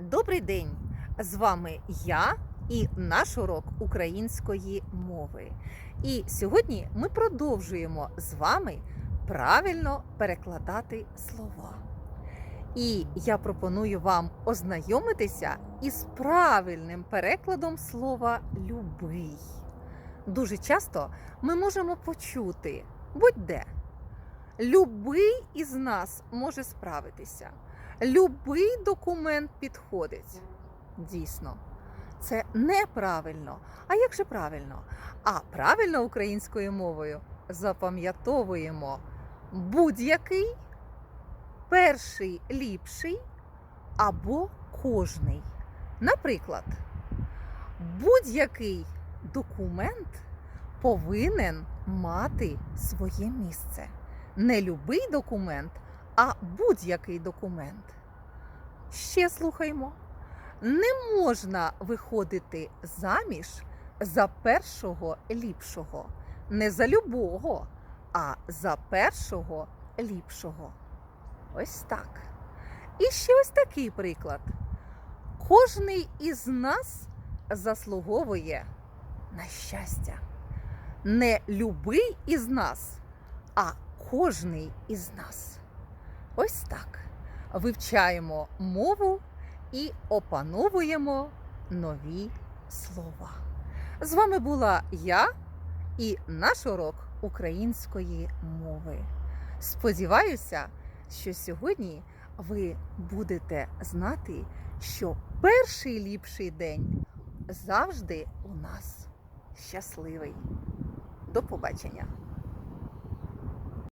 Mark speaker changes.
Speaker 1: Добрий день! З вами я і наш урок української мови. І сьогодні ми продовжуємо з вами правильно перекладати слова. І я пропоную вам ознайомитися із правильним перекладом слова любий. Дуже часто ми можемо почути будь-де. Любий із нас може справитися. Любий документ підходить. Дійсно, це неправильно. А як же правильно? А правильно українською мовою запам'ятовуємо будь-який, перший ліпший або кожний. Наприклад, будь-який документ повинен мати своє місце. Не любий документ, а будь-який документ. Ще слухаймо. Не можна виходити заміж за першого ліпшого. Не за любого, а за першого ліпшого. Ось так. І ще ось такий приклад. Кожний із нас заслуговує на щастя. Не любий із нас, а кожний із нас. Ось так. Вивчаємо мову і опановуємо нові слова. З вами була я і наш урок української мови. Сподіваюся, що сьогодні ви будете знати, що перший ліпший день завжди у нас щасливий. До побачення!